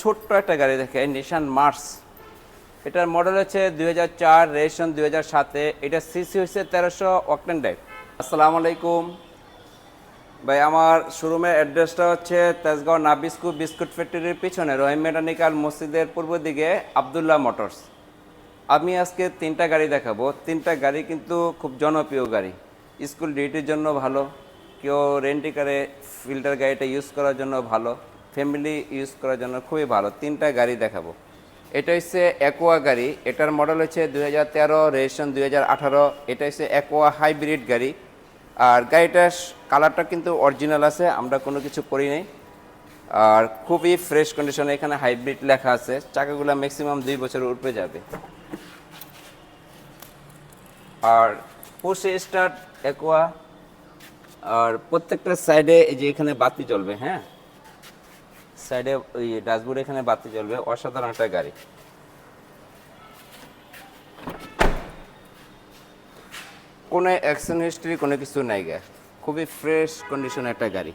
ছোট্ট একটা গাড়ি দেখে নিশান মার্স এটার মডেল হচ্ছে দুই হাজার চার রেজিস্ট্রেশন দুই হাজার সাতে। এটা সিসি হচ্ছে তেরোশো অকটেন ড্রাইভ আসসালামু আলাইকুম। ভাই, আমার শোরুমের অ্যাড্রেসটা হচ্ছে তেজগাঁও নাবিস্কু বিস্কুট ফ্যাক্টরির পিছনে, রহিম মেকানিক্যাল মসজিদের পূর্ব দিকে আবদুল্লাহ মোটরস। আমি আজকে তিনটা গাড়ি দেখাবো। তিনটা গাড়ি কিন্তু খুব জনপ্রিয় গাড়ি। স্কুল ডিউটির জন্য ভালো, কেউ রেন্টি কারে ফিল্টার গাড়িটা ইউজ করার জন্য ভালো। ফ্যামিলি ইউজ করার জন্য খুবই ভালো। তিনটা গাড়ি দেখাবো। এটা হচ্ছে অ্যাকোয়া গাড়ি। এটার মডেল হচ্ছে দুই হাজার তেরো, রেজিস্ট্রেশন দুই হাজার আঠারো। এটা হচ্ছে অ্যাকোয়া হাইব্রিড গাড়ি। আর গাড়িটার কালারটা কিন্তু অরিজিনাল আছে, আমরা কোনো কিছু করি নাই। আর খুবই ফ্রেশ কন্ডিশনে এখানে হাইব্রিড লেখা আছে। চাকাগুলো ম্যাক্সিমাম দুই বছর উপরে যাবে। আর পুশে স্টার্ট অ্যাকোয়া আর প্রত্যেকটা সাইডে এই যে এখানে বাতি জ্বলবে হ্যাঁ? সাইডে ওই ডাশবোর্ডে এখানে বাতি জ্বলবে, অসাধারণ একটা গাড়ি। কোনো অ্যাকশন হিস্ট্রি কোনো কিছু নাই গা। খুবই ফ্রেশ কন্ডিশন একটা গাড়ি।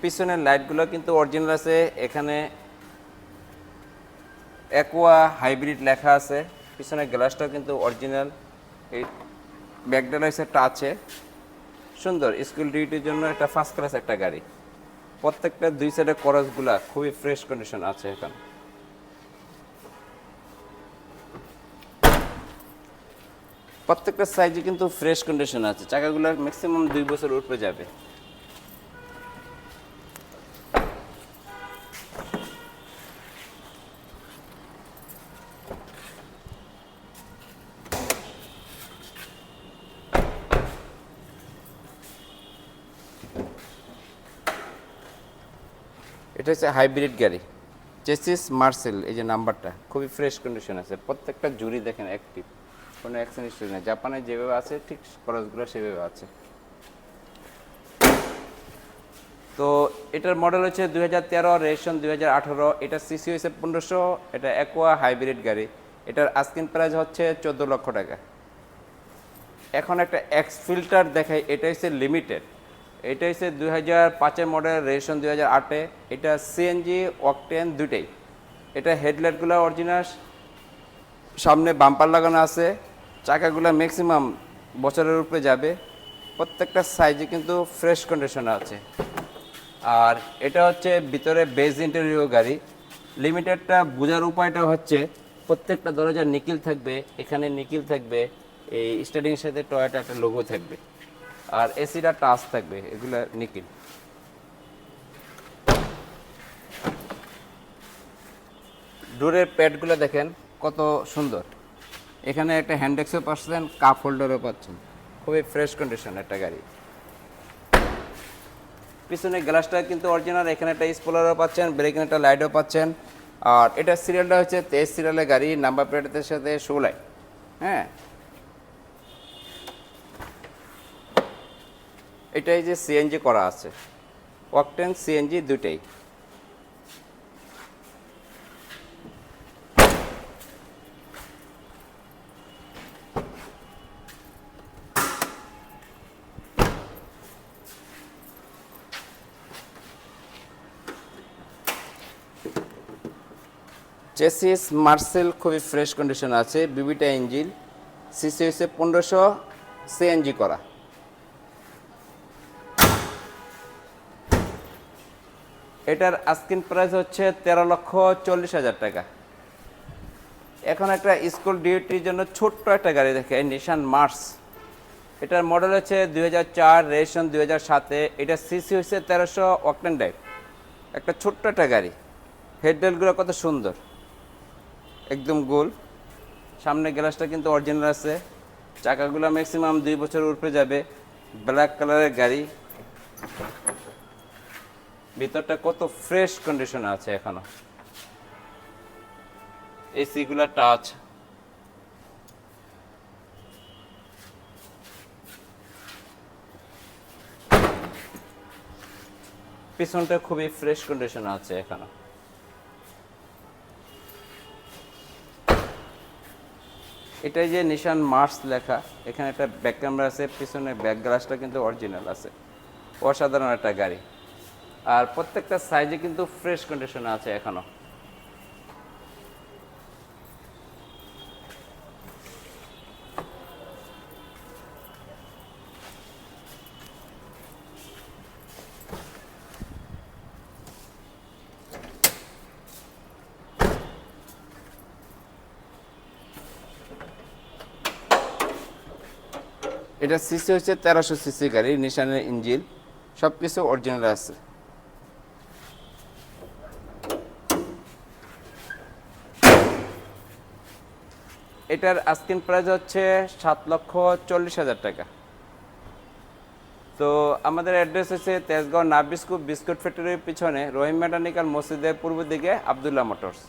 পিছনের লাইটগুলো কিন্তু অরিজিনাল আছে, এখানে অ্যাকোয়া হাইব্রিড লেখা আছে, পিছনের গ্লাসটাও কিন্তু অরিজিনাল এই ব্যাকডালাইসারটা আছে। সুন্দর, স্কুল ডিউটির জন্য একটা ফার্স্ট ক্লাস একটা গাড়ি। প্রত্যেকটা দুই সাইডের করসগুলা খুবই ফ্রেশ কন্ডিশন আছে এখন। প্রত্যেকটা সাইজে কিন্তু ফ্রেশ কন্ডিশন আছে। চাকাগুলো ম্যাক্সিমাম দুই বছর উপরে যাবে। এটা হচ্ছে হাইব্রিড গাড়ি। চেসিস মার্সেল, এই যে নাম্বারটা, খুবই ফ্রেশ কন্ডিশন আছে। প্রত্যেকটা জুড়ি দেখেন অ্যাক্টিভ কোনো অ্যাক্সিডেন্ট হিস্ট্রি নেই। জাপানে যেভাবে আছে, ঠিক খরচগুলো সেভাবে আছে। তো এটার মডেল হচ্ছে দুই হাজার তেরো, রেশন দুই হাজার আঠারো। এটা সিসি হয়েছে পনেরোশো, এটা অ্যাকোয়া হাইব্রিড গাড়ি। এটার আস্কিন প্রাইস হচ্ছে চোদ্দ লক্ষ টাকা। এখন একটা এক্স ফিল্টার দেখাই, এটা হচ্ছে লিমিটেড এটা হচ্ছে দুই হাজার পাঁচের মডেল রেজিস্ট্রেশন দুই হাজার আটে। এটা সিএনজি অকটেন দুটেই এটা হেডলাইটগুলো অরিজিনাল সামনে বাম্পার লাগানো আছে। চাকাগুলো ম্যাক্সিমাম বছরের উপরে যাবে। প্রত্যেকটা সাইজে কিন্তু ফ্রেশ কন্ডিশন আছে। আর এটা হচ্ছে ভিতরে বেজ ইন্টেরিয়র গাড়ি। লিমিটেডটা বোঝার উপায়টা হচ্ছে প্রত্যেকটা দরজা নিকিল থাকবে, এখানে নিকিল থাকবে, এই স্টার্টিং সাথে টয়টা একটা লোগো থাকবে। আর এসিটা টাচ থাকবে, এগুলো নিকিল। ডোরের প্যাডগুলো দেখেন, কত সুন্দর। এখানে একটা হ্যান্ডেক্সও পাচ্ছেন, কাপ হোল্ডারও পাচ্ছেন। খুবই ফ্রেশ কন্ডিশন একটা গাড়ি। পিছনে গ্লাসটা কিন্তু অরিজিনাল, এখানে একটা স্পোলারও পাচ্ছেন, ব্রেকিং একটা লাইটও পাচ্ছেন। আর এটা সিরিয়ালটা হচ্ছে তেইশ সিরিয়ালের গাড়ি, নাম্বার প্লেটের সাথে ষোলাই। হ্যাঁ এটাই যে সিএনজি করা আছে। ওয়াকটেন সিএনজি দুটেই চেসিস মার্সেল খুবই ফ্রেশ কন্ডিশন আছে বিবিটা ইঞ্জিন সিসি হচ্ছে পনেরোশো সিএনজি করা। এটার আস্কিন প্রাইস হচ্ছে তেরো লক্ষ চল্লিশ হাজার টাকা। এখন একটা স্কুল ডিউটির জন্য ছোট্ট একটা গাড়ি দেখে নিশান মার্স এটার মডেল হচ্ছে দুই হাজার চার, রেশন দুই হাজার সাতে। এটা সিসি হচ্ছে তেরোশো অকটেন ড্রাইভ একটা ছোট্ট একটা গাড়ি। হেডলাইটগুলো কত সুন্দর। একদম গোল। সামনে গ্লাসটা কিন্তু অরিজিনাল আছে। চাকাগুলো ম্যাক্সিমাম দুই বছর উপরে যাবে। ব্ল্যাক কালারের গাড়ি। ভিতরটা কত ফ্রেশ কন্ডিশনে আছে এখনও। এসিগুলো টাচ পিছনটা খুবই ফ্রেশ কন্ডিশনে আছে এখনও। এটাই যে নিশান মার্স লেখা, এখানে একটা ব্যাক ক্যামেরা আছে, পিছনে ব্যাক গ্লাসটা কিন্তু অরিজিনাল আছে। অসাধারণ একটা গাড়ি। আর প্রত্যেকটা সাইজে কিন্তু ফ্রেশ কন্ডিশনে আছে এখনও। এটা সিসি হচ্ছে তেরোশো সিসি গাড়ি নিশানের ইঞ্জিন সব কিছু অরিজিনাল আছে। এটার আস্কিন প্রাইস হচ্ছে সাত লক্ষ চল্লিশ হাজার টাকা। তো আমাদের অ্যাড্রেস হচ্ছে তেজগাঁও না বিস্কুট ফ্যাক্টরির পিছনে রহিম মেকানিক্যাল মসজিদের পূর্ব দিকে আবদুল্লাহ মোটরস।